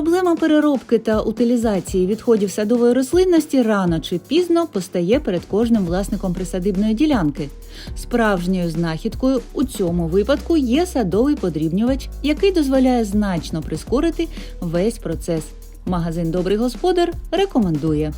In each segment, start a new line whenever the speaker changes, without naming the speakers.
Проблема переробки та утилізації відходів садової рослинності рано чи пізно постає перед кожним власником присадибної ділянки. Справжньою знахідкою у цьому випадку є садовий подрібнювач, який дозволяє значно прискорити весь процес. Магазин Добрий господар рекомендує.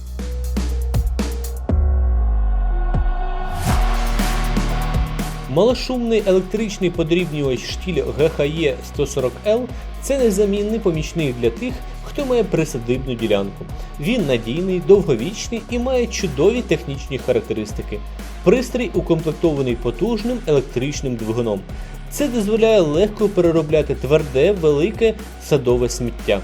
Малошумний електричний подрібнювач штіль ГХЕ 140L це незамінний помічник для тих, хто має присадибну ділянку. Він надійний, довговічний і має чудові технічні характеристики. Пристрій укомплектований потужним електричним двигуном. Це дозволяє легко переробляти тверде, велике садове сміття.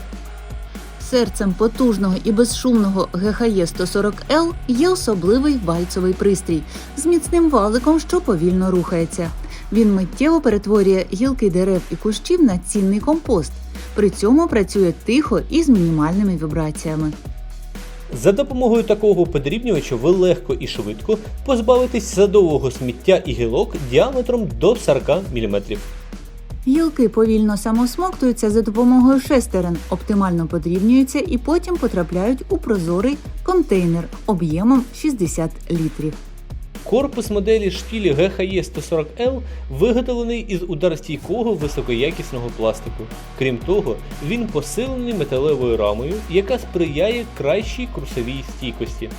Серцем потужного і безшумного ГХЄ 140L є особливий вальцовий пристрій з міцним валиком, що повільно рухається. Він миттєво перетворює гілки дерев і кущів на цінний компост. При цьому працює тихо і з мінімальними вібраціями.
За допомогою такого подрібнювача ви легко і швидко позбавитесь садового сміття і гілок діаметром до 40 мм.
Гілки повільно самосмоктуються за допомогою шестерен, оптимально подрібнюються і потім потрапляють у прозорий контейнер об'ємом 60 літрів.
Корпус моделі штілі ГХЕ 140L виготовлений із ударстійкого високоякісного пластику. Крім того, він посилений металевою рамою, яка сприяє кращій курсовій стійкості.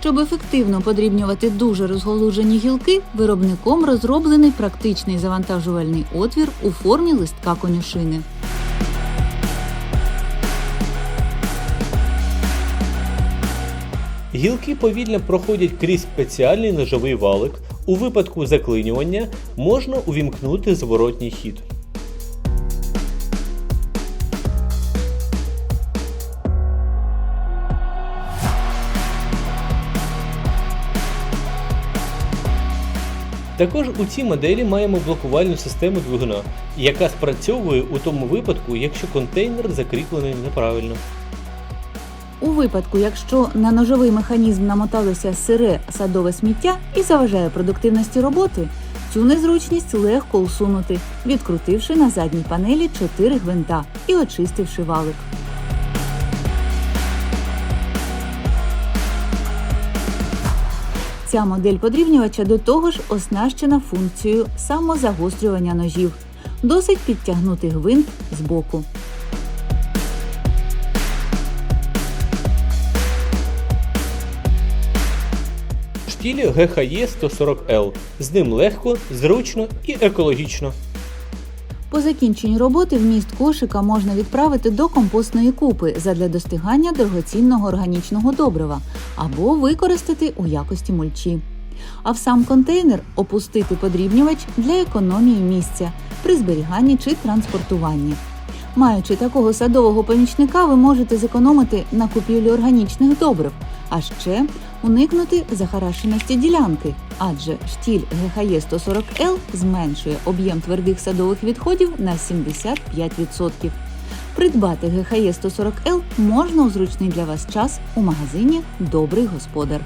Щоб ефективно подрібнювати дуже розголужені гілки, виробником розроблений практичний завантажувальний отвір у формі листка конюшини.
Гілки повільно проходять крізь спеціальний ножовий валик. У випадку заклинювання можна увімкнути зворотній хід. Також у цій моделі маємо блокувальну систему двигуна, яка спрацьовує у тому випадку, якщо контейнер закріплений неправильно.
У випадку, якщо на ножовий механізм намоталося сире садове сміття і заважає продуктивності роботи, цю незручність легко усунути, відкрутивши на задній панелі 4 гвинта і очистивши валик. Ця модель подрівнювача до того ж оснащена функцією самозагострювання ножів. Досить підтягнути гвинт з боку.
Штілі ГХЕ 140L. З ним легко, зручно і екологічно.
По закінченні роботи вміст кошика можна відправити до компостної купи задля достигання дорогоцінного органічного добрива або використати у якості мульчі. А в сам контейнер опустити подрібнювач для економії місця при зберіганні чи транспортуванні. Маючи такого садового помічника, ви можете зекономити на купівлі органічних добрив, а ще уникнути захарашеності ділянки, адже штіль ГХЄ 140 л зменшує об'єм твердих садових відходів на 75%. Придбати ГХЄ 140 л можна у зручний для вас час у магазині Добрий господар.